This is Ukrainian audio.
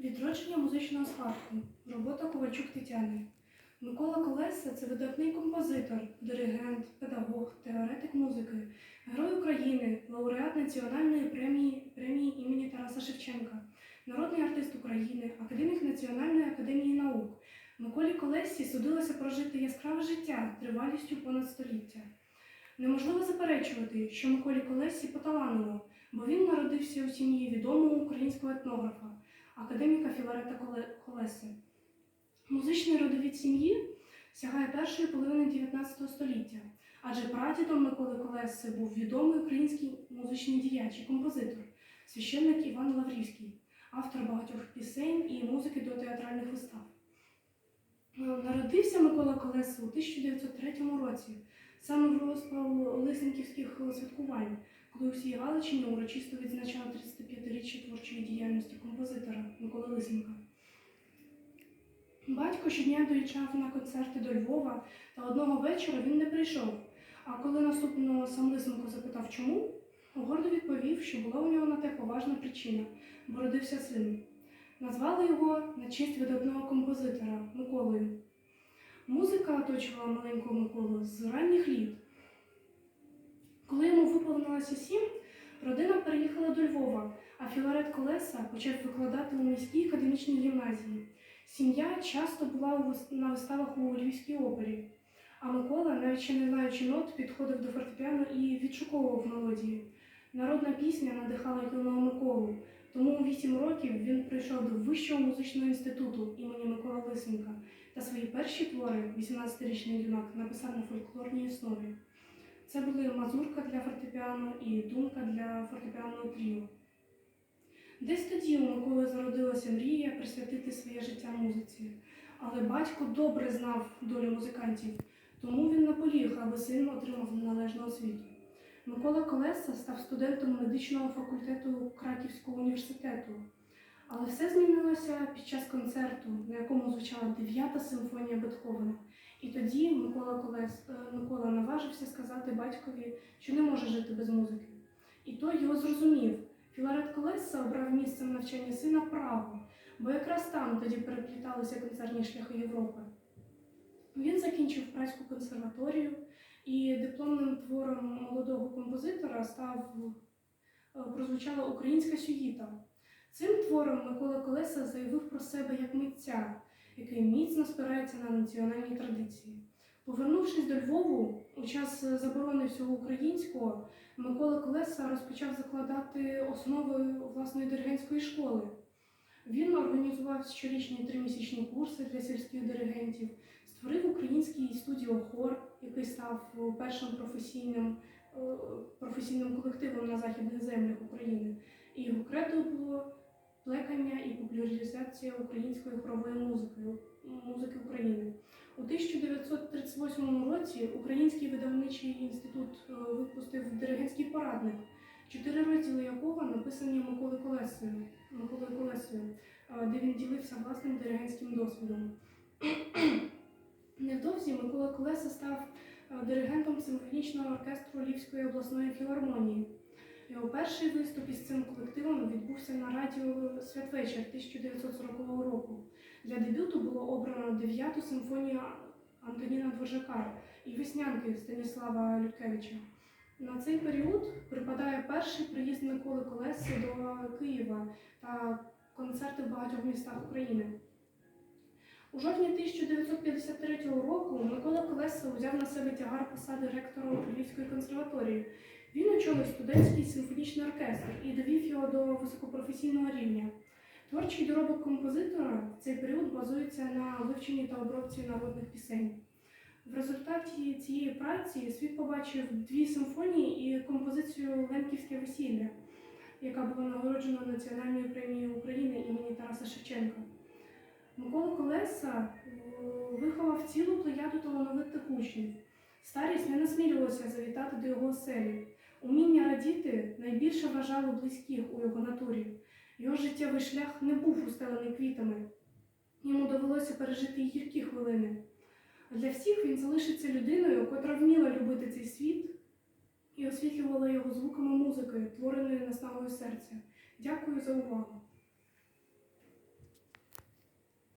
Відродження музичного спадку. Робота Ковальчук Тетяни. Микола Колеса це видатний композитор, диригент, педагог, теоретик музики, герой України, лауреат Національної премії, премії імені Тараса Шевченка, народний артист України, академік Національної академії наук. Миколі Колесі судилося прожити яскраве життя тривалістю понад століття. Неможливо заперечувати, що Миколі Колесі поталанило, бо він народився у сім'ї відомого українського етнографа академіка Філарета Колеси. Музичний родовід сім'ї сягає першої половини 19 століття, адже прадідом Миколи Колеси був відомий український музичний діяч і композитор, священник Іван Лаврівський, автор багатьох пісень і музики до театральних вистав. Народився Микола Колеса у 1903 році, саме в розпал Лисенківських святкувань, коли всій Галичині урочисто відзначали 35-річчя творчої діяльності композитора Миколи Лисенка. Батько щодня доїжджав на концерти до Львова, та одного вечора він не прийшов. А коли наступного сам Лисенко запитав, чому, гордо відповів, що була у нього на те поважна причина, бо родився син. Назвали його на честь видатного композитора Миколою. Музика оточувала маленького Миколу з ранніх літ. Коли йому виповнилося сім, родина переїхала до Львова, а Філарет Колеса почав викладати у міській академічній гімназії. Сім'я часто була на виставах у Львівській опері, а Микола, навіть ще не знаючи нот, підходив до фортепіано і відшуковував мелодії. Народна пісня надихала юного Миколу, тому у вісім років він прийшов до Вищого музичного інституту імені Миколи Лисенка та свої перші твори, 18-річний юнак, написав на фольклорній основі. Це були мазурка для фортепіано і думка для фортепіаного тріо. Десь тоді у Миколи зародилася мрія присвятити своє життя музиці. Але батько добре знав долю музикантів, тому він наполіг, аби син отримав належну освіту. Микола Колеса став студентом медичного факультету Краківського університету. Але все змінилося під час концерту, на якому звучала дев'ята симфонія Бетховена. І тоді Микола, Колес... наважився сказати батькові, що не може жити без музики. І той його зрозумів. Філарет Колеса обрав місцем навчання сина Прагу, бо якраз там тоді перепліталися концертні шляхи Європи. Він закінчив Празьку консерваторію і дипломним твором молодого композитора став е, прозвучала українська сюїта. Цим твором Микола Колеса заявив про себе як митця, який міцно спирається на національні традиції. Повернувшись до Львову у час заборони всього українського, Микола Колеса розпочав закладати основи власної диригентської школи. Він організував щорічні тримісячні курси для сільських диригентів, створив український студіохор, який став першим професійним, е, професійним колективом на західних землях України. І його кредо було плекання і популяризація української хорової музики, музики. У 1938 році Український видавничий інститут е, випустив диригентський порадник, чотири розділи якого написані Миколою Колесою, е, де він ділився власним диригентським досвідом. Невдовзі Микола Колеса став е, диригентом симфонічного оркестру Львівської обласної філармонії. Його перший виступ із цим колективом відбувся на радіо Святвечір 1940 року. Для дебюту було обрано дев'яту симфонію Антоніна Дворжака і веснянки Станіслава Люткевича. На цей період припадає перший приїзд Миколи Колеси до Києва та концерти в багатьох містах України. У жовтні 1953 року Микола Колеса узяв на себе тягар посади ректора Львівської консерваторії. Він очолив студентський симфонічний оркестр і довів його до високопрофесійного рівня. Творчий доробок композитора в цей період базується на вивченні та обробці народних пісень. В результаті цієї праці світ побачив дві симфонії і композицію Лемківське весілля, яка була нагороджена Національною премією України імені Тараса Шевченка. Микола Колеса виховав цілу плеяду талановитих учнів. Старість не насмілювалася завітати до його оселі. Уміння радіти найбільше вважало близьких у його натурі. Його життєвий шлях не був устелений квітами. Йому довелося пережити гіркі хвилини. Для всіх він залишиться людиною, котра вміла любити цей світ і освітлювала його звуками музики, твореної наснагою серця. Дякую за увагу.